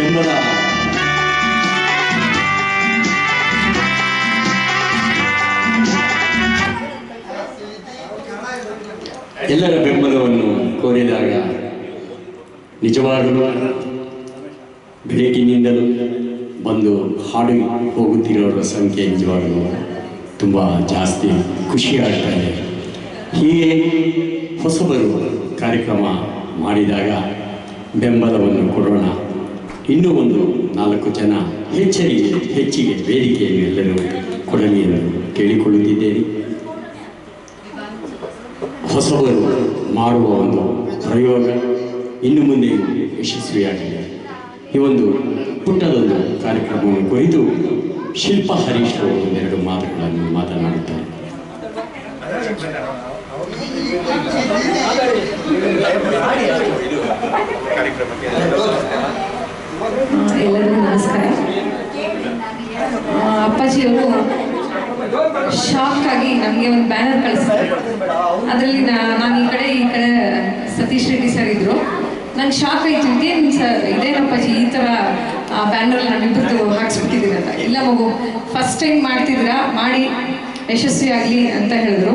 ಬೆಂಬಲ ಎಲ್ಲರ ಬೆಂಬಲವನ್ನು ಕೋರಿದಾಗ ನಿಜವಾಗಲೂ ಬೆಳಗಿನಿಂದಲೂ ಬಂದು ಹಾಡು ಹೋಗುತ್ತಿರೋರ ಸಂಖ್ಯೆ ನಿಜವಾಗಲೂ ತುಂಬ ಜಾಸ್ತಿ ಖುಷಿ ಆಗ್ತಾ ಇದೆ. ಹೀಗೆ ಹೊಸಬರು ಕಾರ್ಯಕ್ರಮ ಮಾಡಿದಾಗ ಬೆಂಬಲವನ್ನು ಕೊಡೋಣ. ಇನ್ನೂ ಒಂದು ನಾಲ್ಕು ಜನ ಹೆಚ್ಚರಿಗೆ ಹೆಚ್ಚಿಗೆ ವೇದಿಕೆಯನ್ನು ಎಲ್ಲರೂ ಕೊಡಲಿ ಎಂದು ಕೇಳಿಕೊಳ್ಳುತ್ತಿದ್ದೇನೆ. ಹೊಸಬರು ಮಾಡುವ ಒಂದು ಪ್ರಯೋಗ ಇನ್ನು ಮುಂದೆ ಯಶಸ್ವಿಯಾಗಿದೆ. ಈ ಒಂದು ಪುಟ್ಟದೊಂದು ಕಾರ್ಯಕ್ರಮವನ್ನು ಕುರಿತು ಶಿಲ್ಪ ಹರೀಶ್ ಒಂದೆರಡು ಮಾತುಗಳನ್ನು ಆ, ಅವರು ಶಾಕ್ ಆಗಿ ನಮಗೆ ಒಂದು ಬ್ಯಾನರ್ ಕಳಿಸ್ತಾರೆ. ಅದರಲ್ಲಿ ನಾನು ಈ ಕಡೆ ಈ ಕಡೆ ಸತೀಶ್ ರೆಡ್ಡಿ ಸರ್ ಇದ್ರು. ನಂಗೆ ಶಾಕ್ ಆಯ್ತು. ಇದೇನು ಸರ್ ಇದೇನಪ್ಪಾಜಿ ಈ ಥರ ಬ್ಯಾನರ್ ನಮ್ಮಿಬ್ಬರದ್ದು ಹಾಕ್ಸ್ಬಿಟ್ಟಿದ್ದೀನಿ ಅಂತ. ಇಲ್ಲ ಮಗು ಫಸ್ಟ್ ಟೈಮ್ ಮಾಡ್ತಿದ್ದೀರಾ? ಮಾಡಿ ಯಶಸ್ವಿ ಆಗಲಿ ಅಂತ ಹೇಳಿದ್ರು.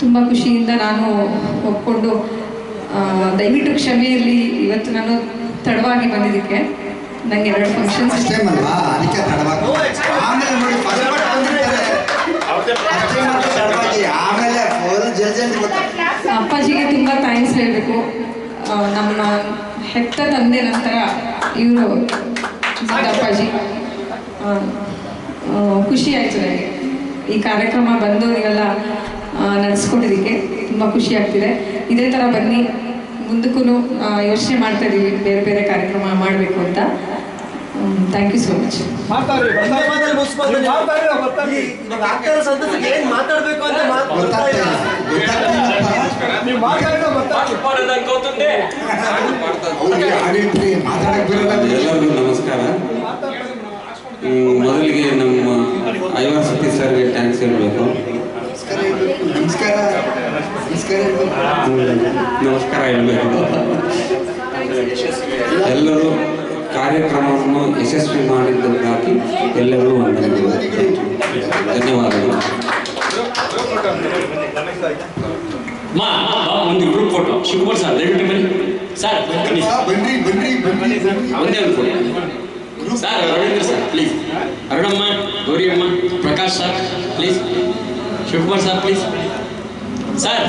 ತುಂಬ ಖುಷಿಯಿಂದ ನಾನು ಒಪ್ಕೊಂಡು ದಯವಿಟ್ಟು ಕ್ಷಮೆಯಲ್ಲಿ ಇವತ್ತು ನಾನು ತಡವಾಗಿ ಬಂದಿದ್ದಕ್ಕೆ. ನಂಗೆ ಎರಡು ಫಂಕ್ಷನ್ಸ್ ಅಲ್ವಾ? ಅದಕ್ಕೆ ತಡವಾಗಿ. ಆಮೇಲೆ ನೋಡಿ ಫಸ್ಟ್ ಪಾರ್ಟ್ ಬಂದಿರ್ತಾರೆ ಫಸ್ಟ್ ಟೈಮ್ ತಡವಾಗಿ. ಆಮೇಲೆ ಫುಲ್ ಜಲ್ ಜಲ್ದಿ ಗೊತ್ತಾಗ್ತದೆ ಅಪ್ಪಾಜಿಗೆ ತುಂಬ ಥ್ಯಾಂಕ್ಸ್ ಹೇಳಬೇಕು. ನಮ್ಮ ಹೆತ್ತ ತಂದೆ ನಂತರ ಇವರು ಅಪ್ಪಾಜಿ. ಖುಷಿ ಆಯಿತು ನನಗೆ ಈ ಕಾರ್ಯಕ್ರಮ ಬಂದು ನೀವೆಲ್ಲ ನಡೆಸ್ಕೊಟ್ಟಿದ್ದಕ್ಕೆ ತುಂಬ ಖುಷಿ ಆಗ್ತಿದೆ. ಇದೇ ಥರ ಬನ್ನಿ. ಮುಂದಕ್ಕೂ ಯೋಚನೆ ಮಾಡ್ತಾ ಇದ್ದೀವಿ ಬೇರೆ ಬೇರೆ ಕಾರ್ಯಕ್ರಮ ಮಾಡಬೇಕು ಅಂತ. ಥ್ಯಾಂಕ್ ಯು ಸೋ ಮಚ್ ಎಲ್ಲರಿಗೂ ನಮಸ್ಕಾರ. ಮೊದಲಿಗೆ ನಮ್ಮ ಐವರ್ ಸತೀಶ್ ಸರ್ಗೆ ಥ್ಯಾಂಕ್ಸ್ ನಮಸ್ಕಾರ ನಮಸ್ಕಾರ ಎಲ್ಲರೂ ಕಾರ್ಯಕ್ರಮವನ್ನು ಯಶಸ್ವಿ ಮಾಡಿದ್ದಕ್ಕಾಗಿ ಎಲ್ಲರೂ ವಂದನೆಗಳು. ಧನ್ಯವಾದಗಳು. ಮಾ ಒಂದು ಗ್ರೂಪ್ ಫೋಟೋ ಶಿವಕುಮಾರ್ ಸರ್ ದಯವಿಟ್ಟು ಬನ್ನಿ. ಸರ್ ಬನ್ನಿ. ಬನ್ನಿ ಬನ್ನಿ ಒಂದೇ ಒಂದು photo sir Ravindra sir please Arunamma Gowriyamma Prakash sir please Shivakumar sir please sir